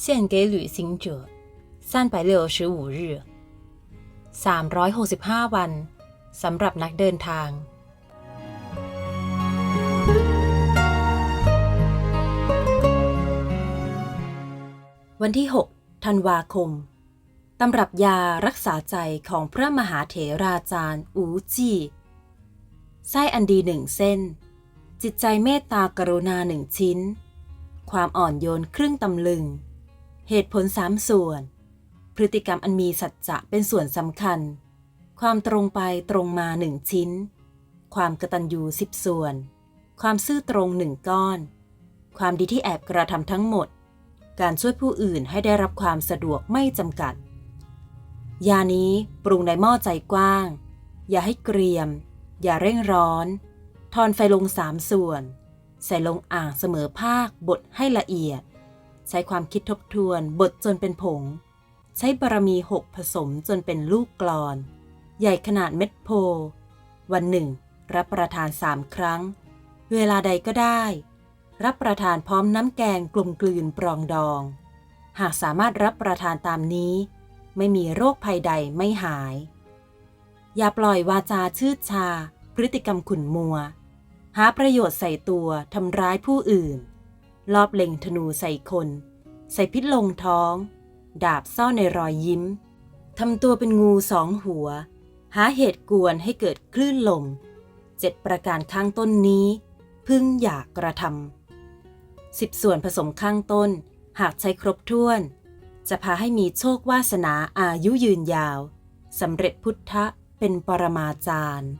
献给旅行者三百六十五日365 วันสำหรับนักเดินทาง วันที่ 6 ธันวาคม ตำรับยารักษาใจของพระมหาเถราจารย์อูจี้ ไส้อันดีหนึ่งเส้น จิตใจเมตตากรุณาหนึ่งชิ้น ความอ่อนโยนครึ่งตำลึง เหตุผลสามส่วน พฤติกรรมอันมีสัจจะเป็นส่วนสำคัญ ความตรงไปตรงมาหนึ่งชิ้น ความกระตัญญูสิบส่วน ความซื่อตรงหนึ่งก้อน ความดีที่แอบกระทำทั้งหมด การช่วยผู้อื่นให้ได้รับความสะดวกไม่จำกัด ยานี้ปรุงในหม้อใจกว้าง อย่าให้เกรียม อย่าเร่งร้อน ทอนไฟลงสามส่วน ใส่ลงอ่างเสมอภาคบดให้ละเอียด ใช้ความคิดทบทวนบดจนเป็นผง ใช้บารมีหกผสมจนเป็นลูกกลอน ใหญ่ขนาดเม็ดโพ วันหนึ่ง รับประทานสามครั้ง เวลาใดก็ได้ รับประทานพร้อมน้ำแกงกลมกลืนปรองดอง หากสามารถรับประทานตามนี้ ไม่มีโรคภัยใดไม่หาย อย่าปล่อยวาจาชืดชา พฤติกรรมขุนมัว หาประโยชน์ใส่ตัวทำร้ายผู้อื่น ลอบเล็งธนูใส่คน ใส่พิษลงท้อง ดาบซ่อนในรอยยิ้มทำตัวเป็นงูสองหัว หาเหตุกวนให้เกิดคลื่นลมเจ็ดประการข้างต้นนี้ พึ่งอยากกระทำสิบส่วนผสมข้างต้น หากใช้ครบถ้วน จะพาให้มีโชควาสนาอายุยืนยาวสำเร็จพุทธะเป็นปรมาจารย์